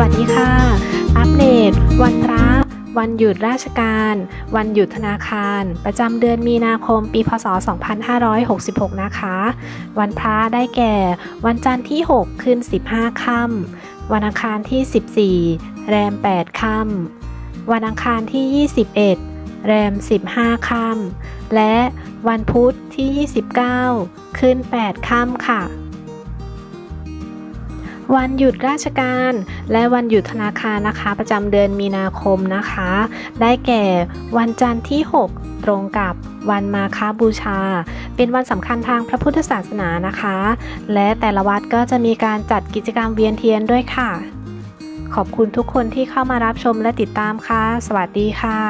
วัสดีค่ะ อัปเดต วันพระ วันหยุดราชการ วันหยุดธนาคาร ประจำเดือนมีนาคม ปีพศ 2566 นะคะ วันพระได้แก่ วันจันทร์ที่ 6 ขึ้น 15 ค่ำวันอังคารที่ 14 แรม 8 ค่ำวันอังคารที่ 21 แรม 15 ค่ำและวันพุธที่ 29 ขึ้น 8 ค่ำค่ะ วันหยุดราชการ และวันหยุดธนาคารนะคะ ประจำเดือนมีนาคมนะคะ ได้แก่วันจันทร์ที่ 6 ตรงกับวันมาคาบูชา เป็นวันสำคัญทางพระพุทธศาสนานะคะ และแต่ละวัดก็จะมีการจัดกิจกรรมเวียนเทียนด้วยค่ะ ขอบคุณทุกคนที่เข้ามารับชมและติดตามค่ะ สวัสดีค่ะ